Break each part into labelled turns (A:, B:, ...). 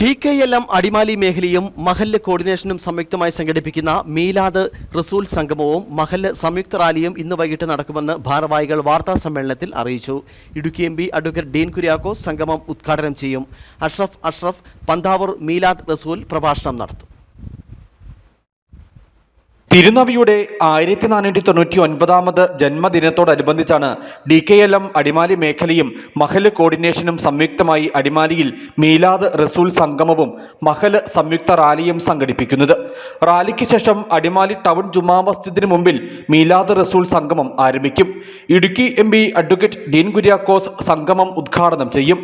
A: D K L M Adimali മേഖലയും മഹല്ല് കോർഡിനേഷനും സംയുക്തമായി സംഘടിപ്പിക്കുന്ന മീലാദ് റസൂൽ സംഗമവും മഹല്ല് സംയുക്ത റാലിയും ഇന്ന് വൈകിട്ട് നടക്കുമെന്ന് ഭാരവാഹികൾ വാർത്താ സമ്മേളനത്തിൽ അറിയിച്ചു. Idukki M P advocate Dean Kuriakose സംഗമം ഉദ്ഘാടനം ചെയ്യും. അഷ്റഫ് അഷ്റഫ് പന്താവൂർ മീലാദ് റസൂൽ പ്രഭാഷണം നടത്തും.
B: തിരുനവിയുടെ ആയിരത്തി നാനൂറ്റി തൊണ്ണൂറ്റി ഒൻപതാമത് ജന്മദിനത്തോടനുബന്ധിച്ചാണ് D K L M Adimali മേഖലയും മഹൽ കോർഡിനേഷനും സംയുക്തമായി അടിമാലിയിൽ മീലാദ് റസൂൽ സംഗമവും മഹൽ സംയുക്ത റാലിയും സംഘടിപ്പിക്കുന്നത്. റാലിക്ക് ശേഷം അടിമാലി ടൗൺ ജുമാ മസ്ജിദിന് മുമ്പിൽ മീലാദ് റസൂൽ സംഗമം ആരംഭിക്കും. Idukki M P advocate Dean Kuriakose സംഗമം ഉദ്ഘാടനം ചെയ്യും.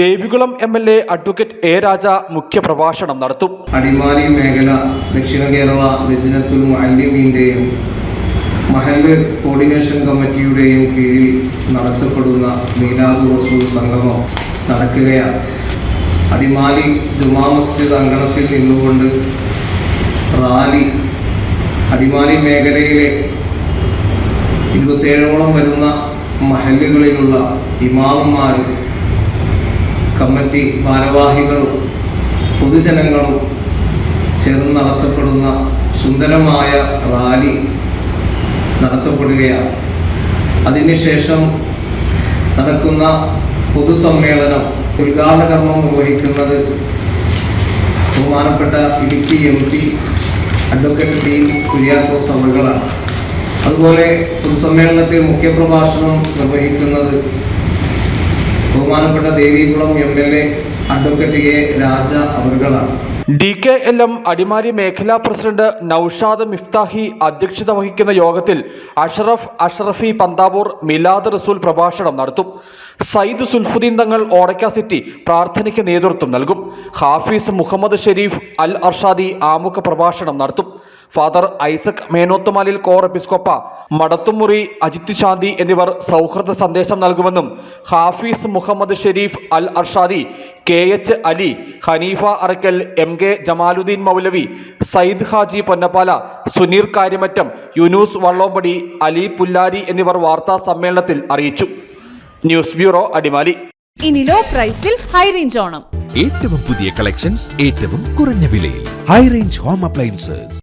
B: Devikulam M L A advocate A Raja മുഖ്യപ്രഭാഷണം നടത്തും.
C: അടിമാലി മേഖല ദക്ഷിണ കേരള രചനത്തുൽ മുഅല്ലിമീന്റെയും മഹല്ല് കോർഡിനേഷൻ കമ്മിറ്റിയുടെയും കീഴിൽ നടത്തപ്പെടുന്ന മീലാദ് റസൂൽ സംഗമം നടക്കുകയാണ്. അടിമാലി ജുമാ മസ്ജിദ് അങ്കണത്തിൽ നിന്നുകൊണ്ട് റാലി അടിമാലി മേഖലയിലെ ഇരുപത്തേഴോളം വരുന്ന മഹല്ലുകളിലുള്ള ഇമാമന്മാരും കമ്മിറ്റി ഭാരവാഹികളും പൊതുജനങ്ങളും ചേർന്ന് നടത്തപ്പെടുന്ന സുന്ദരമായ റാലി നടത്തപ്പെടുകയാണ്. അതിനുശേഷം നടക്കുന്ന പൊതുസമ്മേളനം ഉദ്ഘാടന കർമ്മം നിർവഹിക്കുന്നത് ബഹുമാനപ്പെട്ട Idukki M P advocate Dean Kuriakose അവറുകളാണ് അതുപോലെ പൊതുസമ്മേളനത്തിൽ മുഖ്യപ്രഭാഷണം നിർവഹിക്കുന്നത് ബഹുമാനപ്പെട്ട Devikulam M L A advocate A Raja അവറുകളാണ്
B: D K L M Adimali മേഖലാ പ്രസിഡന്റ് നൌഷാദ് മിഫ്താഹി അധ്യക്ഷത വഹിക്കുന്ന യോഗത്തിൽ അഷറഫ് അഷറഫി പന്താവൂർ മിലാദ് റസൂൽ പ്രഭാഷണം നടത്തും. സയ്യിദ് സുൽഫുദ്ദീൻ തങ്ങൾ ഓടക്ക സിറ്റി പ്രാർത്ഥനയ്ക്ക് നേതൃത്വം നൽകും. ഹാഫിസ് മുഹമ്മദ് ഷെരീഫ് അൽ അർഷാദി ആമുഖ പ്രഭാഷണം നടത്തും. ഫാദർ ഐസക് മേനോത്തുമാലിൽ കോർ എപ്പിസ്കോപ്പ മടത്തുമുറി അജിത് ശാന്തി എന്നിവർ സൗഹൃദ സന്ദേശം നൽകുമെന്നും Hafeez Muhammad Sharif Al Arshadi K H Ali Hanifa Arakkal M K Jamaluddin മൗലവി സയ്യിദ് ഹാജി പൊന്നപ്പാല സുനീർ കാര്യമറ്റം യുനൂസ് വള്ളോമ്പടി അലി പുല്ലാരി എന്നിവർ വാർത്താ സമ്മേളനത്തിൽ അറിയിച്ചു. News bureau Adimali.
D: ഇനി ലോ പ്രൈസിൽ ഹൈ റേഞ്ച് ഓണം.
E: ഏറ്റവും പുതിയ കളക്ഷൻസ് ഏറ്റവും കുറഞ്ഞ വിലയിൽ. High range home appliances